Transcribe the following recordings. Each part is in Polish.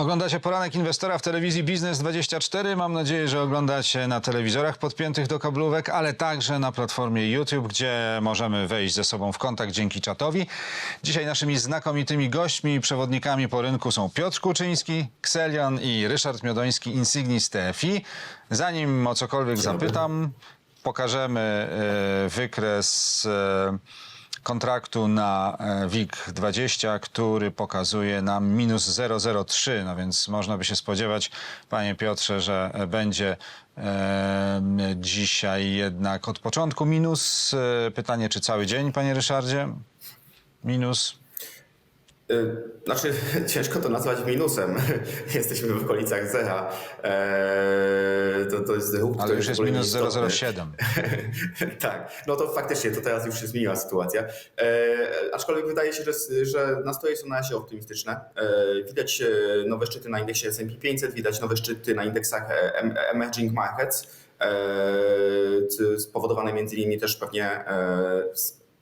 Oglądacie poranek inwestora w telewizji Biznes 24. Mam nadzieję, że oglądacie na telewizorach podpiętych do kablówek, ale także na platformie YouTube, gdzie możemy wejść ze sobą w kontakt dzięki czatowi. Dzisiaj naszymi znakomitymi gośćmi i przewodnikami po rynku są Piotr Kuczyński, Kselion i Ryszard Miodoński, Insignis TFI. Zanim o cokolwiek zapytam, pokażemy e, wykres e, kontraktu na e, WIG20, który pokazuje nam minus 0,03. No więc można by się spodziewać, panie Piotrze, że e, będzie e, dzisiaj jednak od początku minus. E, Pytanie, czy cały dzień, panie Ryszardzie? Minus. Y, Znaczy, ciężko to nazwać minusem. Jesteśmy w okolicach zera. Eee, to, to jest ruch, Ale już jest minus nieistotny. 0,07. tak, no to faktycznie to teraz już się zmieniła sytuacja. E, aczkolwiek wydaje się, że, że nastroje są na razie optymistyczne. E, widać e, nowe szczyty na indeksie S&P 500, widać nowe szczyty na indeksach e, em- Emerging Markets, e, spowodowane między innymi też pewnie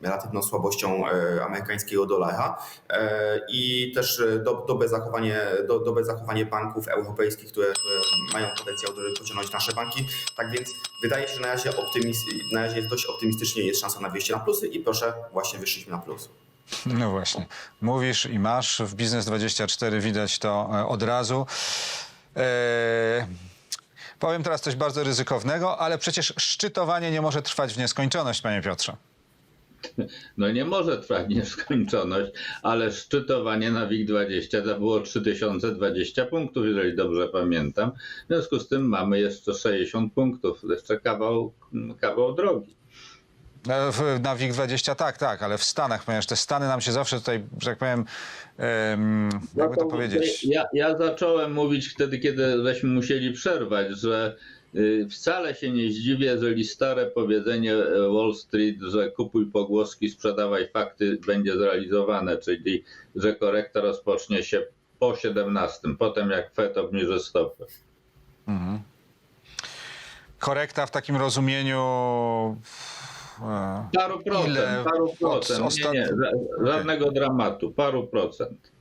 relatywną słabością e, amerykańskiego dolara e, i też e, do, dobre, zachowanie, do, dobre zachowanie banków europejskich, które, mają potencjał, żeby pociągnąć nasze banki. Tak więc wydaje się, że na razie, na razie jest dość optymistycznie, jest szansa na wyjście na plusy i proszę, właśnie wyszliśmy na plus. No właśnie. Mówisz i masz. W Biznes 24 widać to od razu. E, powiem teraz coś bardzo ryzykownego, ale przecież szczytowanie nie może trwać w nieskończoność, panie Piotrze. No nie może trwać nieskończoność, ale szczytowanie na WIG20 to było 3020 punktów, jeżeli dobrze pamiętam. W związku z tym mamy jeszcze 60 punktów, jeszcze kawał, kawał drogi. E, Na WIG20 tak, tak, ale w Stanach, ponieważ te Stany nam się zawsze tutaj, że tak powiem, em, jakby to powiedzieć... Ja, ja zacząłem mówić wtedy, kiedy żeśmy musieli przerwać, że wcale się nie zdziwię, jeżeli stare powiedzenie e, Wall Street, że kupuj pogłoski, sprzedawaj fakty, będzie zrealizowane, czyli że korekta rozpocznie się po 17, potem jak Fed obniży stopy. Korekta w takim rozumieniu... e, Paru procent, Ile paru procent, ostat- nie, nie, ża- żadnego dramatu, paru procent.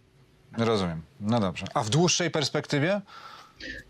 Rozumiem. No dobrze. A w dłuższej perspektywie?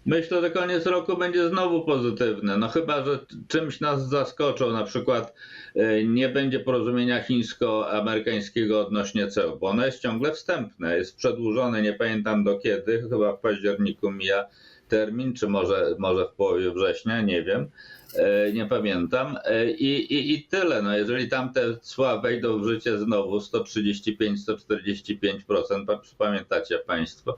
Myślę, że koniec roku będzie znowu pozytywny. No chyba, że czymś nas zaskoczą, na przykład e, nie będzie porozumienia chińsko-amerykańskiego odnośnie ceł, bo ono jest ciągle wstępne, jest przedłużone, nie pamiętam do kiedy, chyba w październiku mija termin, czy może, może w połowie września, nie wiem. E, Nie pamiętam. E, I, i, I tyle. No, jeżeli tamte cła wejdą w życie znowu 135-145%, pa- pamiętacie Państwo,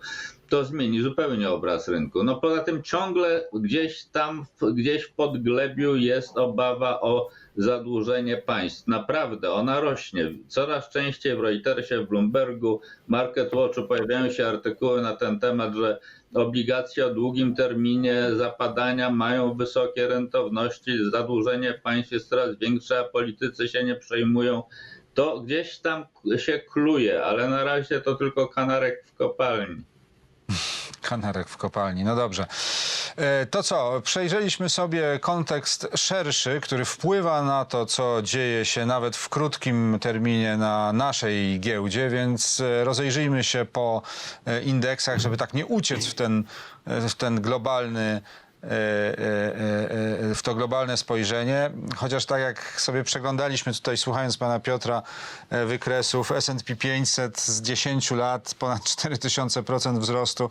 to zmieni zupełnie obraz rynku. No poza tym ciągle gdzieś tam, gdzieś w podglebiu jest obawa o zadłużenie państw. Naprawdę, ona rośnie. Coraz częściej w Reutersie, w Bloombergu, Market Watchu pojawiają się artykuły na ten temat, że obligacje o długim terminie zapadania mają wysokie rentowności, zadłużenie państw jest coraz większe, a politycy się nie przejmują. To gdzieś tam się kluje, ale na razie to tylko kanarek w kopalni. Kanarek w kopalni. No dobrze. E, To co? Przejrzeliśmy sobie kontekst szerszy, który wpływa na to, co dzieje się nawet w krótkim terminie na naszej giełdzie, więc e, rozejrzyjmy się po e, indeksach, żeby tak nie uciec w ten, w ten globalny w to globalne spojrzenie, chociaż tak jak sobie przeglądaliśmy tutaj, słuchając pana Piotra, e, wykresów S&P 500 z 10 lat, ponad 4000% wzrostu,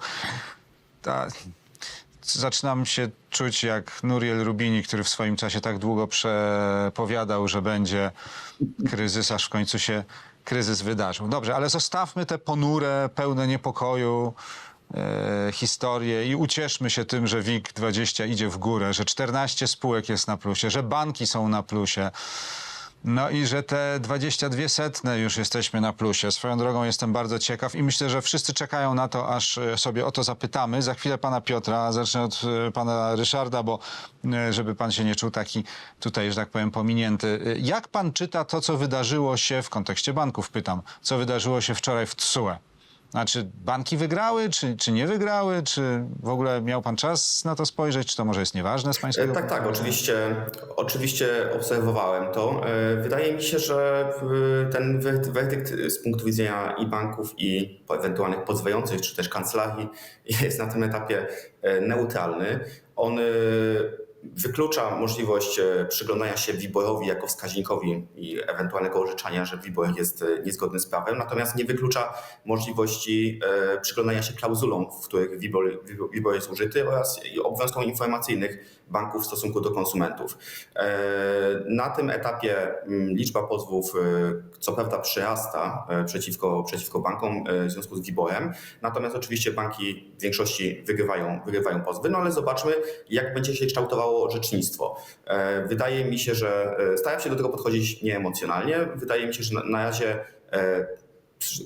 ta, zaczynam się czuć jak Nuriel Rubini, który w swoim czasie tak długo przepowiadał, że będzie kryzys, aż w końcu się kryzys wydarzył. Dobrze, ale zostawmy te ponure, pełne niepokoju e, historie i ucieszmy się tym, że WIG20 idzie w górę, że 14 spółek jest na plusie, że banki są na plusie. No i że te 22 setne już jesteśmy na plusie. Swoją drogą jestem bardzo ciekaw i myślę, że wszyscy czekają na to, aż e, sobie o to zapytamy. Za chwilę pana Piotra, zacznę od e, pana Ryszarda, bo żeby pan się nie czuł taki tutaj, że tak powiem, pominięty. Jak pan czyta to, co wydarzyło się w kontekście banków, pytam, co wydarzyło się wczoraj w TSUE? Znaczy, banki wygrały, czy, czy nie wygrały? Czy w ogóle miał pan czas na to spojrzeć? Czy to może jest nieważne z E, pańskiego Tak, tak, widzenia? oczywiście, oczywiście obserwowałem to. E, Wydaje mi się, że e, ten wer- werdykt z punktu widzenia i banków, i ewentualnych pozwających, czy też kancelarii jest na tym etapie e, neutralny. On e, wyklucza możliwość e, przyglądania się WIBOR-owi jako wskaźnikowi i ewentualnego orzeczenia, że WIBOR jest e, niezgodny z prawem, natomiast nie wyklucza możliwości e, przyglądania się klauzulom, w których WIBOR, jest użyty oraz obowiązkom informacyjnych banków w stosunku do konsumentów. E, Na tym etapie mm, liczba pozwów e, co prawda przyrasta e, przeciwko, przeciwko bankom w związku z WIBOR-em, natomiast oczywiście banki w większości wygrywają, wygrywają pozwy, no ale zobaczmy jak będzie się kształtowało orzecznictwo. Wydaje mi się, że staram się do tego podchodzić nieemocjonalnie. Wydaje mi się, że na, razie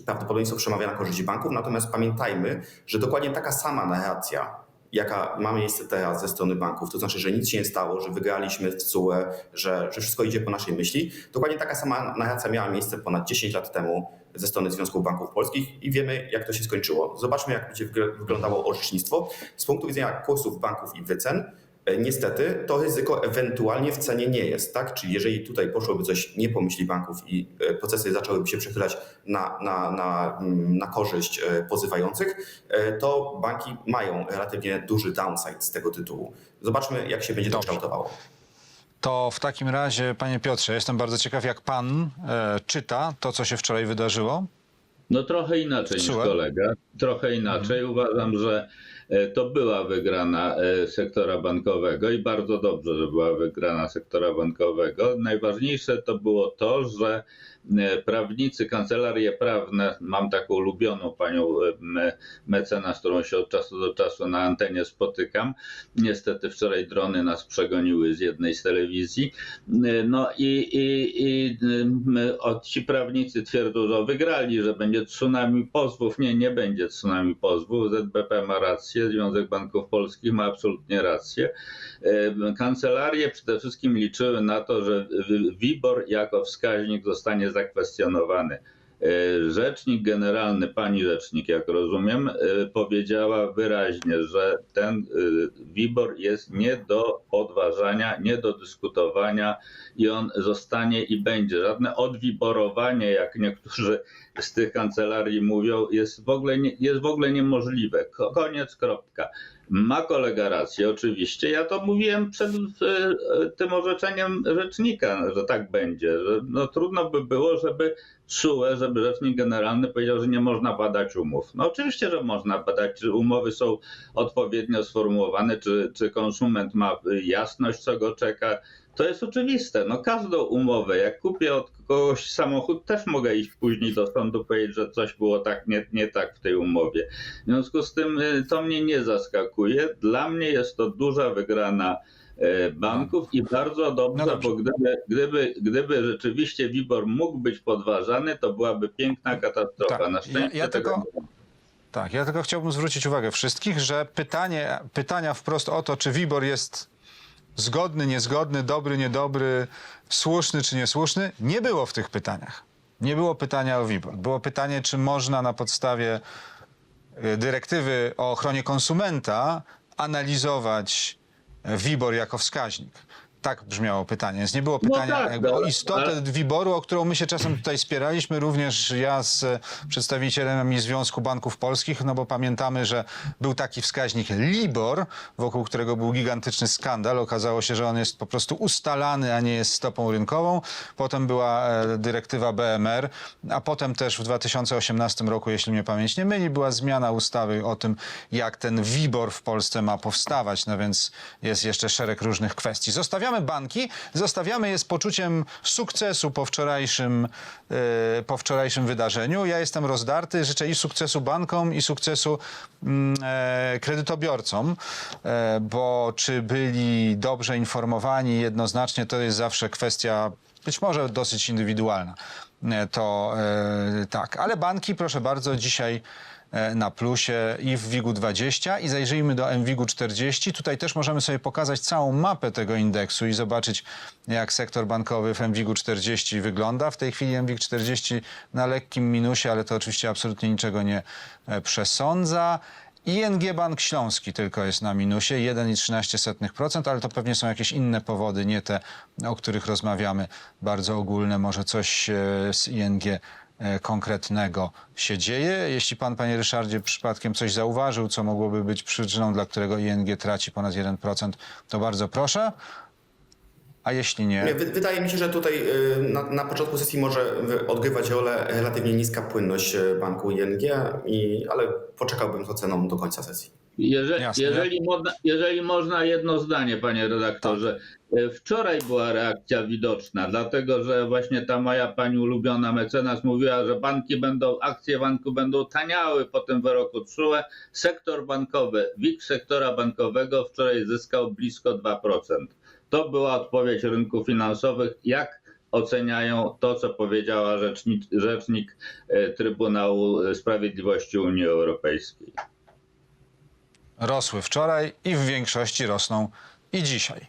prawdopodobieństwo przemawia na korzyść banków, natomiast pamiętajmy, że dokładnie taka sama narracja jaka ma miejsce teraz ze strony banków, to znaczy, że nic się nie stało, że wygraliśmy w CUE, że, że wszystko idzie po naszej myśli. Dokładnie taka sama narracja miała miejsce ponad 10 lat temu ze strony Związku Banków Polskich i wiemy, jak to się skończyło. Zobaczmy, jak będzie wygl- wyglądało orzecznictwo. Z punktu widzenia kursów banków i wycen, niestety to ryzyko ewentualnie w cenie nie jest, tak? Czyli jeżeli tutaj poszłoby coś nie po myśli banków i e, procesy zaczęłyby się przechylać na, na, na, mm, na korzyść e, pozywających, e, to banki mają relatywnie duży downside z tego tytułu. Zobaczmy, jak się będzie to Dobrze. kształtowało. To w takim razie, panie Piotrze, jestem bardzo ciekaw, jak pan e, czyta to, co się wczoraj wydarzyło. No trochę inaczej niż Czułem. kolega. Trochę inaczej. Uważam, że e, to była wygrana e, sektora bankowego i bardzo dobrze, że była wygrana sektora bankowego. Najważniejsze to było to, że e, prawnicy, kancelarie prawne, mam taką ulubioną panią e, me- mecenas, którą się od czasu do czasu na antenie spotykam. Niestety wczoraj drony nas przegoniły z jednej z telewizji. E, No i, i, i ci prawnicy twierdzą, że wygrali, że będzie tsunami pozwów. Nie, nie będzie tsunami pozwów. ZBP ma rację, Związek Banków Polskich ma absolutnie rację. E, Kancelarie przede wszystkim liczyły na to, że WIBOR jako wskaźnik zostanie zakwestionowany. E, Rzecznik generalny, pani rzecznik, jak rozumiem, e, powiedziała wyraźnie, że ten e, WIBOR jest nie do podważania, nie do dyskutowania i on zostanie i będzie. Żadne odwiborowanie, jak niektórzy z tych kancelarii mówią, jest w ogóle, nie, jest w ogóle niemożliwe. Ko- Koniec, kropka. Ma kolega rację, oczywiście. Ja to mówiłem przed e, tym orzeczeniem rzecznika, że tak będzie. Że no, trudno by było, żeby CUE, żeby rzecznik generalny powiedział, że nie można badać umów. No oczywiście, że można badać, czy umowy są odpowiednio sformułowane, czy, czy konsument ma jasność, co go czeka. To jest oczywiste. No każdą umowę, jak kupię od kogoś samochód, też mogę iść później do sądu powiedzieć, że coś było tak nie, nie tak w tej umowie. W związku z tym y, to mnie nie zaskakuje. Dla mnie jest to duża wygrana banków i bardzo dobrze, No dobrze. bo gdyby, gdyby, gdyby rzeczywiście WIBOR mógł być podważany, to byłaby piękna katastrofa. Tak. Na Ja- szczęście ja tego tylko-. Tak, ja tylko chciałbym zwrócić uwagę wszystkich, że pytanie, pytania wprost o to, czy WIBOR jest zgodny, niezgodny, dobry, niedobry, słuszny czy niesłuszny, nie było w tych pytaniach. Nie było pytania o WIBOR. Było pytanie, czy można na podstawie y, dyrektywy o ochronie konsumenta analizować e, WIBOR jako wskaźnik. Tak brzmiało pytanie, więc nie było pytania tak, jakby o istotę ale- WIBOR-u, o którą my się czasem tutaj spieraliśmy, również ja z przedstawicielem Związku Banków Polskich, no bo pamiętamy, że był taki wskaźnik LIBOR, wokół którego był gigantyczny skandal. Okazało się, że on jest po prostu ustalany, a nie jest stopą rynkową. Potem była e, dyrektywa BMR, a potem też w 2018 roku, jeśli mnie pamięć nie myli, była zmiana ustawy o tym, jak ten WIBOR w Polsce ma powstawać, no więc jest jeszcze szereg różnych kwestii. Zostawiamy banki, zostawiamy je z poczuciem sukcesu po wczorajszym, e, po wczorajszym wydarzeniu. Ja jestem rozdarty, życzę i sukcesu bankom, i sukcesu mm, e, kredytobiorcom, e, bo czy byli dobrze informowani jednoznacznie, to jest zawsze kwestia być może dosyć indywidualna. to tak. Ale banki, proszę bardzo, dzisiaj na plusie i w WIG-u 20 i zajrzyjmy do MWIG-u 40. Tutaj też możemy sobie pokazać całą mapę tego indeksu i zobaczyć, jak sektor bankowy w MWIG-u 40 wygląda. W tej chwili MWIG 40 na lekkim minusie, ale to oczywiście absolutnie niczego nie e, przesądza. ING Bank Śląski tylko jest na minusie 1,13%, ale to pewnie są jakieś inne powody, nie te, o których rozmawiamy, bardzo ogólne. Może coś e, z ING e, konkretnego się dzieje. Jeśli pan, panie Ryszardzie, przypadkiem coś zauważył, co mogłoby być przyczyną, dla którego ING traci ponad 1%, to bardzo proszę. A jeśli nie, Nie, wy- Wydaje mi się, że tutaj y, na, na początku sesji może odgrywać rolę relatywnie niska płynność y, banku ING, i, ale poczekałbym z oceną do końca sesji. Jeżeli, jeżeli, można, jeżeli można jedno zdanie, panie redaktorze. E, Wczoraj była reakcja widoczna, dlatego że właśnie ta moja pani ulubiona mecenas mówiła, że banki będą, akcje banku będą taniały po tym wyroku TSUE. Sektor bankowy, WIG sektora bankowego wczoraj zyskał blisko 2%. To była odpowiedź rynków finansowych. Jak oceniają to, co powiedziała rzecznik, rzecznik Trybunału Sprawiedliwości Unii Europejskiej? Rosły wczoraj i w większości rosną i dzisiaj.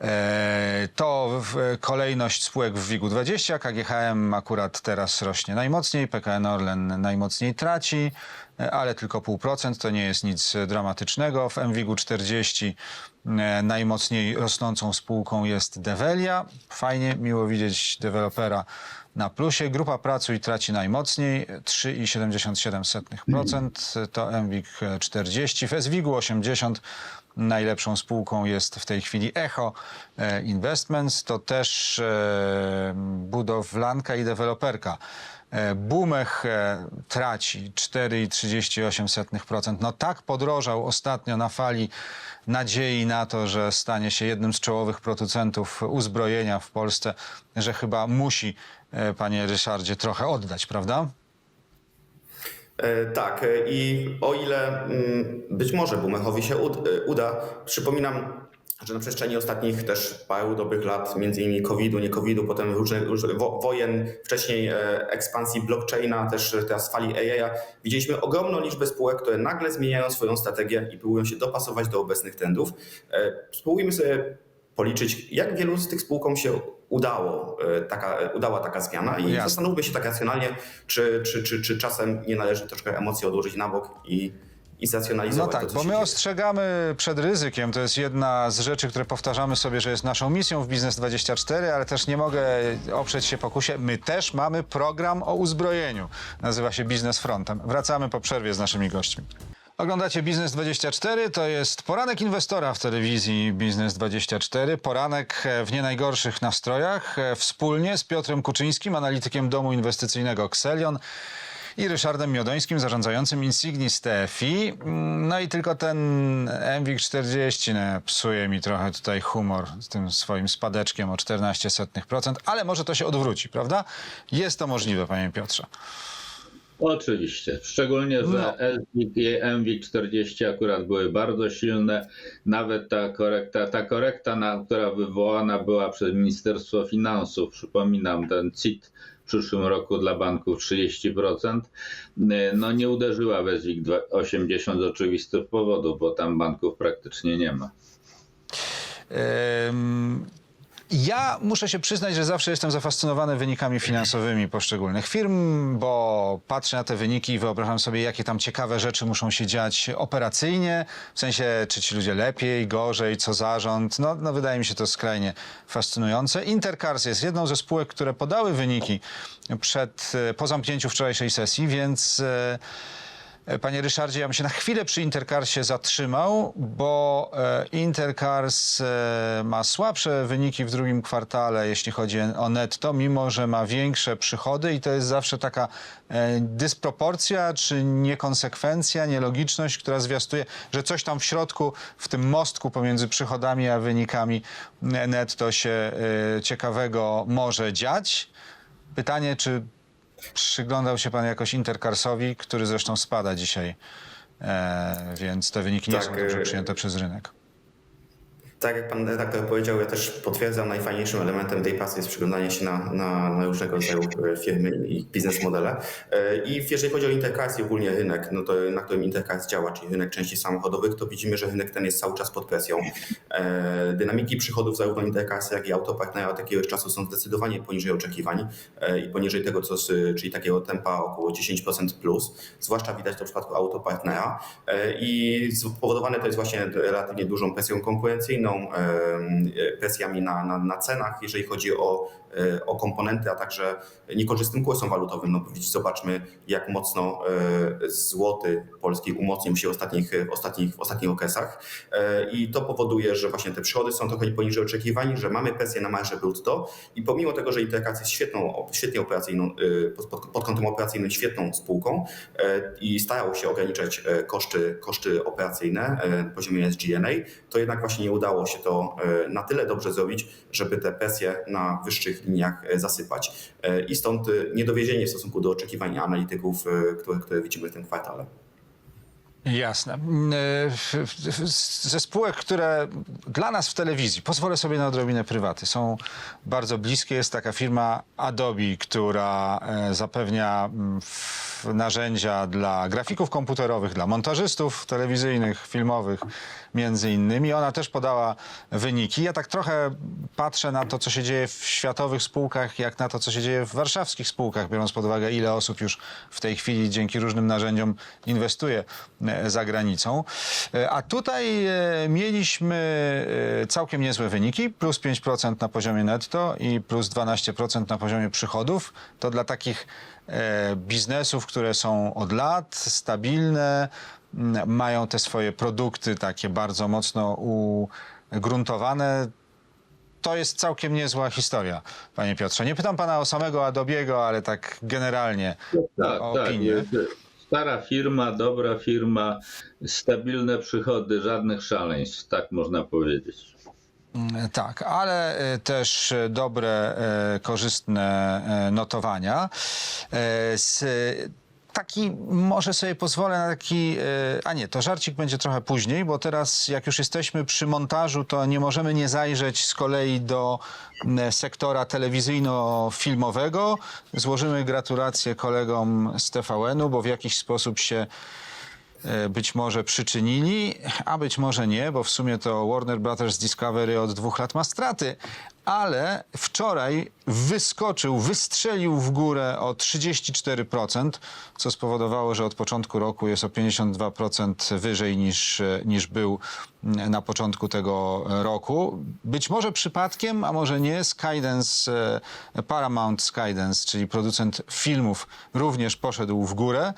E, To kolejność spółek w WIG-u 20. KGHM akurat teraz rośnie najmocniej, PKN Orlen najmocniej traci, e, ale tylko pół procent, to nie jest nic dramatycznego. W MWIG-u 40 e, najmocniej rosnącą spółką jest Develia. Fajnie, miło widzieć dewelopera na plusie. Grupa Pracuj traci najmocniej 3,77%, to MWIG 40. W SWIG-u 80 najlepszą spółką jest w tej chwili Echo e, Investments, to też e, budowlanka i deweloperka. E, Bumech e, traci 4,38%. No tak podrożał ostatnio na fali nadziei na to, że stanie się jednym z czołowych producentów uzbrojenia w Polsce, że chyba musi, e, panie Ryszardzie, trochę oddać, prawda? Tak, i o ile mm, być może Bumechowi się ud- uda, przypominam, że na przestrzeni ostatnich też paru dobrych lat, między innymi COVID-u, nie COVID-u, potem różnych, różnych wo- wojen, wcześniej e, ekspansji blockchaina, też e, teraz fali AI, widzieliśmy ogromną liczbę spółek, które nagle zmieniają swoją strategię i próbują się dopasować do obecnych trendów. E, Spróbujmy sobie policzyć, jak wielu z tych spółkom się udało, e, taka, udała taka zmiana i Jasne. zastanówmy się tak racjonalnie, czy, czy, czy, czy czasem nie należy troszkę emocji odłożyć na bok i, i No zracjonalizować tak, to, bo my dzieje. ostrzegamy przed ryzykiem. To jest jedna z rzeczy, które powtarzamy sobie, że jest naszą misją w Biznes24, ale też nie mogę oprzeć się pokusie. My też mamy program o uzbrojeniu. Nazywa się Biznes Frontem. Wracamy po przerwie z naszymi gośćmi. Oglądacie Biznes24, to jest poranek inwestora w telewizji Biznes24. Poranek e, w nie najgorszych nastrojach. Wspólnie z Piotrem Kuczyńskim, analitykiem domu inwestycyjnego Xelion i Ryszardem Miodońskim, zarządzającym Insignis TFI. Mm, No i tylko ten MWIG 40 no, psuje mi trochę tutaj humor z tym swoim spadeczkiem o 14%, ale może to się odwróci, prawda? Jest to możliwe, panie Piotrze. Oczywiście, szczególnie, że No. SWIG i MWIG 40 akurat były bardzo silne. Nawet ta korekta, ta korekta na, która wywołana była przez Ministerstwo Finansów, przypominam, ten CIT przyszłym roku dla banków 30%, no nie uderzyła w SWIG 80 z oczywistych powodów, bo tam banków praktycznie nie ma. Ym, Ja muszę się przyznać, że zawsze jestem zafascynowany wynikami finansowymi poszczególnych firm, bo patrzę na te wyniki i wyobrażam sobie, jakie tam ciekawe rzeczy muszą się dziać operacyjnie, w sensie, czy ci ludzie lepiej, gorzej, co zarząd. No, no wydaje mi się to skrajnie fascynujące. Intercars jest jedną ze spółek, które podały wyniki przed, po zamknięciu wczorajszej sesji, więc... e, Panie Ryszardzie, ja bym się na chwilę przy Intercarsie zatrzymał, bo e, Intercars e, ma słabsze wyniki w drugim kwartale, jeśli chodzi o netto, mimo że ma większe przychody i to jest zawsze taka e, dysproporcja czy niekonsekwencja, nielogiczność, która zwiastuje, że coś tam w środku, w tym mostku pomiędzy przychodami a wynikami e, netto się e, ciekawego może dziać. Pytanie, czy Przyglądał się pan jakoś Intercarsowi, który zresztą spada dzisiaj, e, więc te wyniki nie Tak, są dobrze e, przyjęte przez rynek. Tak jak pan redaktor powiedział, ja też potwierdzam, najfajniejszym elementem tej pracy jest przyglądanie się na, na, na różnego rodzaju e, firmy i biznes modele. E, I jeżeli chodzi o Intercars ogólnie rynek, no to na którym Intercars działa, czyli rynek części samochodowych, to widzimy, że rynek ten jest cały czas pod presją. E, Dynamiki przychodów zarówno Intercarsa, jak i Autopartnera od jakiegoś czasu są zdecydowanie poniżej oczekiwań i poniżej tego, co, czyli takiego tempa około 10% plus. Zwłaszcza widać to w przypadku Autopartnera. I spowodowane to jest właśnie relatywnie dużą presją konkurencyjną, em, presjami na, na, na cenach, jeżeli chodzi o, e, o komponenty, a także niekorzystnym kursem walutowym. No widzicie, zobaczmy, jak mocno e, złoty polski umocnił się w ostatnich, ostatnich, ostatnich okresach. E, I to powoduje, że właśnie te przychody są trochę poniżej oczekiwań, że mamy presję na marżę brutto i pomimo tego, że Intercars jest świetną, świetnie operacyjną, e, pod, pod- kątem operacyjnym świetną spółką i starał się ograniczać koszty, koszty operacyjne na poziomie SG&A, to jednak właśnie nie udało się to na tyle dobrze zrobić, żeby te presje na wyższych liniach e, zasypać. E, I stąd e, niedowiezienie w stosunku do oczekiwań analityków, które, które widzimy w tym kwartale. Jasne. Mm, e, Ze spółek, które dla nas w telewizji, pozwolę sobie na odrobinę prywaty, są bardzo bliskie. Jest taka firma Adobe, która e, zapewnia mm, narzędzia dla grafików komputerowych, dla montażystów telewizyjnych, filmowych, między innymi. Ona też podała wyniki. Ja tak trochę patrzę na to, co się dzieje w światowych spółkach, jak na to, co się dzieje w warszawskich spółkach, biorąc pod uwagę, ile osób już w tej chwili dzięki różnym narzędziom inwestuje za granicą. E, A tutaj e, mieliśmy e, całkiem niezłe wyniki, plus 5% na poziomie netto i plus 12% na poziomie przychodów. To dla takich biznesów, które są od lat, stabilne, mają te swoje produkty takie bardzo mocno ugruntowane. To jest całkiem niezła historia, panie Piotrze. Nie pytam pana o samego Adobiego, ale tak generalnie Tak, o tak. opinię. Stara firma, dobra firma, stabilne przychody, żadnych szaleństw, tak można powiedzieć. Mm, Tak, ale e, też e, dobre, e, korzystne notowania. Z, Taki, może sobie pozwolę na taki, e, a nie, to żarcik będzie trochę później, bo teraz jak już jesteśmy przy montażu, to nie możemy nie zajrzeć z kolei do sektora telewizyjno-filmowego. Złożymy gratulacje kolegom z TVN-u, bo w jakiś sposób się e, być może przyczynili, a być może nie, bo w sumie to Warner Brothers Discovery od dwóch lat ma straty, ale wczoraj wyskoczył, wystrzelił w górę o 34%, co spowodowało, że od początku roku jest o 52% wyżej niż, niż był na początku tego roku. Być może przypadkiem, a może nie, Skydance, e, Paramount Skydance, czyli producent filmów, również poszedł w górę.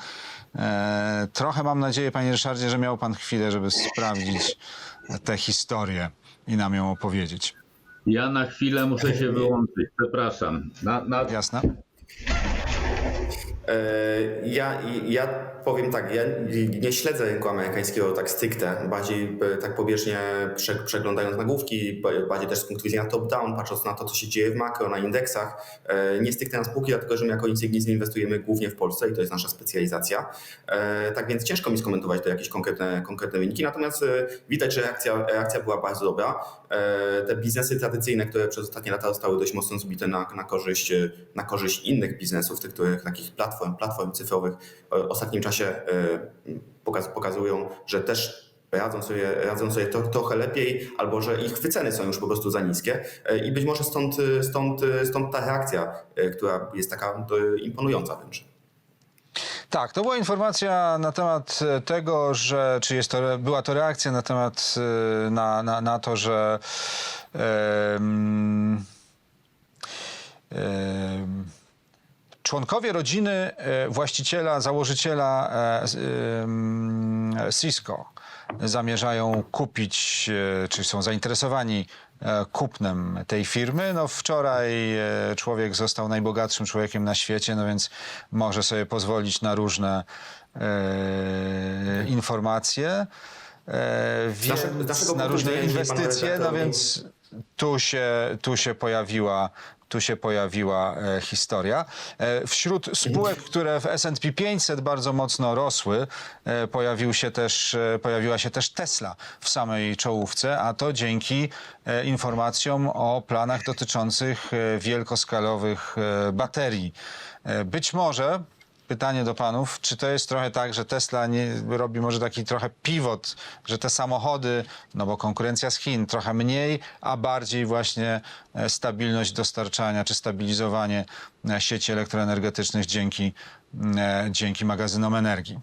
E, trochę mam nadzieję, panie Ryszardzie, że miał pan chwilę, żeby sprawdzić tę historię i nam ją opowiedzieć. Ja na chwilę muszę się wyłączyć, przepraszam. Na, na, Jasne? E, Ja, ja powiem tak, ja nie śledzę rynku amerykańskiego tak stricte, bardziej e, tak pobieżnie prze, przeglądając nagłówki, ba- bardziej też z punktu widzenia top-down, patrząc na to, co się dzieje w makro, na indeksach. E, Nie stricte na spółki, dlatego że my jako Insignis inwestujemy głównie w Polsce i to jest nasza specjalizacja. Tak więc ciężko mi skomentować to jakieś konkretne, konkretne wyniki, natomiast widać, że reakcja, reakcja była bardzo dobra. Te biznesy tradycyjne, które przez ostatnie lata zostały dość mocno zbite na, na, korzyść, na korzyść innych biznesów, tych których, takich platform, platform cyfrowych, e, w ostatnim czasie pokaz, pokazują, że też radzą sobie, radzą sobie to, trochę lepiej, albo że ich wyceny są już po prostu za niskie E, i być może stąd, e, stąd, stąd ta reakcja, która jest taka imponująca wręcz. Tak, to była informacja na temat tego, że, czy jest to, była to reakcja na temat, na, na, na to, że em, em, członkowie rodziny e, właściciela, założyciela e, s- em, Cisco zamierzają kupić, e, czy są zainteresowani e, kupnem tej firmy. No wczoraj e, człowiek został najbogatszym człowiekiem na świecie, no więc może sobie pozwolić na różne e, informacje. E, więc na różne inwestycje, no więc tu się, tu się pojawiła, tu się pojawiła e, historia. E, wśród spółek, które w S&P 500 bardzo mocno rosły, e, pojawił się też, e, pojawiła się też Tesla w samej czołówce, a to dzięki e, informacjom o planach dotyczących e, wielkoskalowych e, baterii. E, być może Pytanie do panów, czy to jest trochę tak, że Tesla nie, robi może taki trochę pivot, że te samochody, no bo konkurencja z Chin trochę mniej, a bardziej właśnie e, stabilność dostarczania czy stabilizowanie e, sieci elektroenergetycznych dzięki, e, dzięki magazynom energii.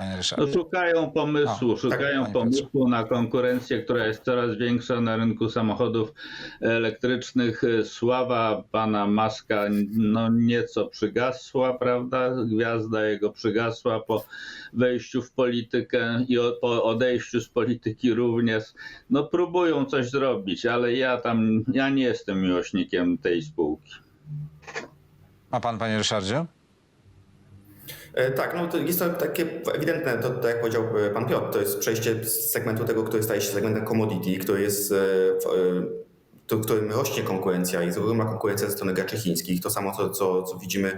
Panie No, Ryszardzie. szukają pomysłu, A, tak, szukają panie pomysłu na konkurencję, która jest coraz większa na rynku samochodów elektrycznych. Sława pana Maska no nieco przygasła, prawda? Gwiazda jego przygasła po wejściu w politykę i o, po odejściu z polityki również. No próbują coś zrobić, ale ja tam, ja nie jestem miłośnikiem tej spółki. A pan, panie Ryszardzie? E, Tak, no to jest to takie ewidentne, to, to jak powiedział e, pan Piotr, to jest przejście z segmentu tego, który staje się segmentem commodity, który jest, e, w, którym rośnie konkurencja i ogromna konkurencja ze strony graczy chińskich. To samo, co, co, co widzimy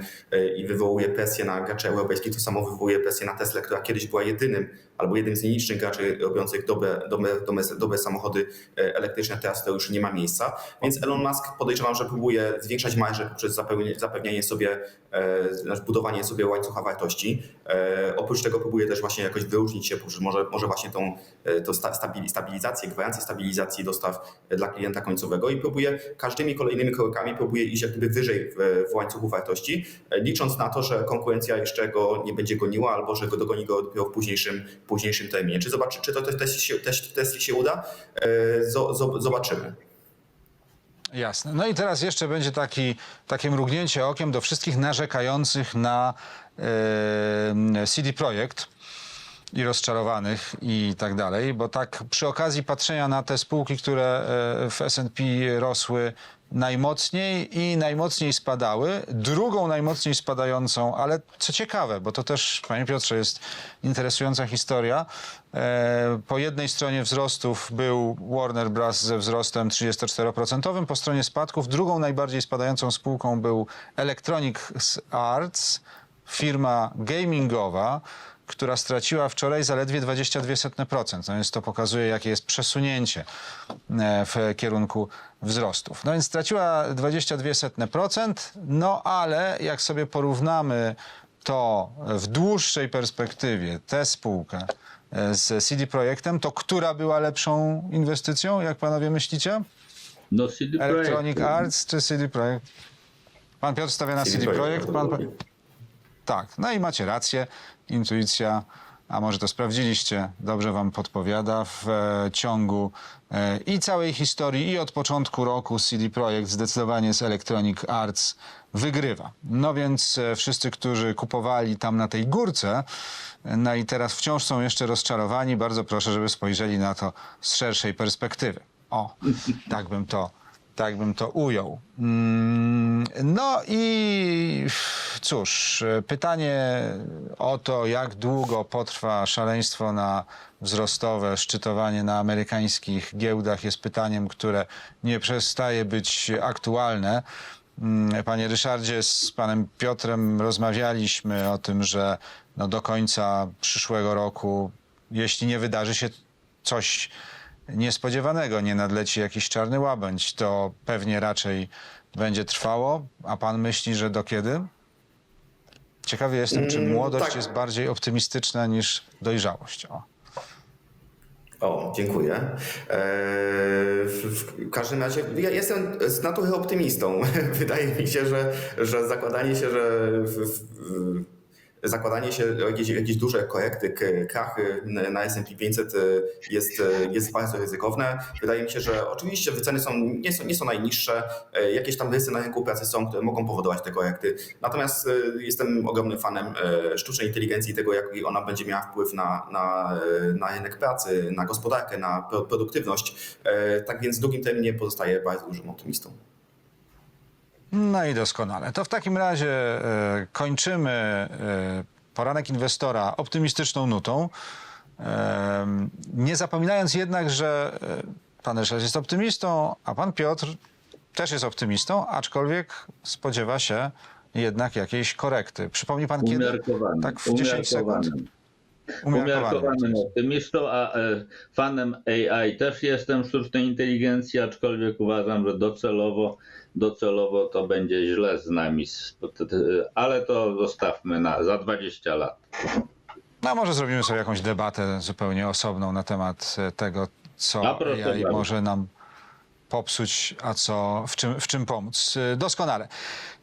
i wywołuje presję na graczy europejskich, to samo wywołuje presję na Tesla, która kiedyś była jedynym albo jednym z nielicznych graczy robiących dobre, dobre, dobre, dobre samochody e, elektryczne. Teraz to już nie ma miejsca. Więc Elon Musk podejrzewam, że próbuje zwiększać marże poprzez zapewnianie sobie, e, znaczy budowanie sobie łańcucha wartości. E, oprócz tego próbuje też właśnie jakoś wyróżnić się, może, może właśnie tą, tą sta- stabili- stabilizację, gwarancję stabilizacji dostaw dla klienta końcowego i próbuje każdymi kolejnymi krokami próbuje iść jak gdyby wyżej w, w łańcuchu wartości, licząc na to, że konkurencja jeszcze go nie będzie goniła albo że go dogoni go dopiero w późniejszym, późniejszym terminie. Czy, zobaczy, czy to też, się, się uda? E, zo- zo- Zobaczymy. Jasne. No i teraz jeszcze będzie taki, takie mrugnięcie okiem do wszystkich narzekających na e, CD Projekt i rozczarowanych i tak dalej, bo tak przy okazji patrzenia na te spółki, które e, w S&P rosły najmocniej i najmocniej spadały, drugą najmocniej spadającą, ale co ciekawe, bo to też, panie Piotrze, jest interesująca historia. E, Po jednej stronie wzrostów był Warner Bros. ze wzrostem 34%, po stronie spadków drugą najbardziej spadającą spółką był Electronic Arts, firma gamingowa, która straciła wczoraj zaledwie 22%. No więc to pokazuje, jakie jest przesunięcie e, w kierunku wzrostów. No więc straciła 22%, no ale jak sobie porównamy to w dłuższej perspektywie, tę spółkę e, z CD Projektem, to która była lepszą inwestycją, jak panowie myślicie? No CD Projekt. Electronic Arts czy CD Projekt? Pan Piotr stawia na CD CD Projekt. Projekt. Pan... Tak, no i macie rację. Intuicja, a może to sprawdziliście, dobrze wam podpowiada w e, ciągu e, i całej historii, i od początku roku CD Projekt zdecydowanie z Electronic Arts wygrywa. No więc e, wszyscy, którzy kupowali tam na tej górce, e, no i teraz wciąż są jeszcze rozczarowani, bardzo proszę, żeby spojrzeli na to z szerszej perspektywy. O, tak bym to tak bym to ujął. Mm, No i cóż, pytanie o to, jak długo potrwa szaleństwo na wzrostowe szczytowanie na amerykańskich giełdach jest pytaniem, które nie przestaje być aktualne. Mm, Panie Ryszardzie, z panem Piotrem rozmawialiśmy o tym, że no do końca przyszłego roku, jeśli nie wydarzy się coś niespodziewanego, nie nadleci jakiś czarny łabędź, to pewnie raczej będzie trwało. A pan myśli, że do kiedy? Ciekawy jestem, czy Mm, młodość tak. jest bardziej optymistyczna niż dojrzałość. O. O, dziękuję. W, w każdym razie ja jestem z natury optymistą. Wydaje mi się, że, że zakładanie się, że w, w, zakładanie się jakieś, jakieś duże korekty, krachy na S&P 500 jest, jest bardzo ryzykowne. Wydaje mi się, że oczywiście wyceny są, nie, są, nie są najniższe, e, jakieś tam rysy na rynku pracy są, które mogą powodować te korekty. Natomiast e, jestem ogromnym fanem e, sztucznej inteligencji i tego, jaki ona będzie miała wpływ na, na, e, na rynek pracy, na gospodarkę, na pro- produktywność. E, Tak więc w długim terminie pozostaję bardzo dużym optymistą. No i doskonale. To w takim razie e, kończymy e, poranek inwestora optymistyczną nutą. E, nie zapominając jednak, że e, pan Ryszard jest optymistą, a pan Piotr też jest optymistą, aczkolwiek spodziewa się jednak jakiejś korekty. Przypomni pan kiedy? Tak w 10 sekund. Umiarkowanym. Umiarkowany. Umiarkowanym optymistą, a e, fanem AI też jestem sztucznej inteligencji, aczkolwiek uważam, że docelowo, docelowo to będzie źle z nami, ale to zostawmy na, za 20 lat. No może zrobimy sobie jakąś debatę zupełnie osobną na temat tego, co AI może nam popsuć, a co, w czym, w czym pomóc. E, Doskonale.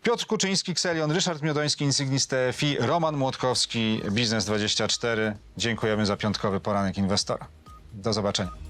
Piotr Kuczyński, Kselion, Ryszard Miodoński, Insignis TFI, Roman Młotkowski, Biznes24. Dziękujemy za piątkowy poranek inwestora. Do zobaczenia.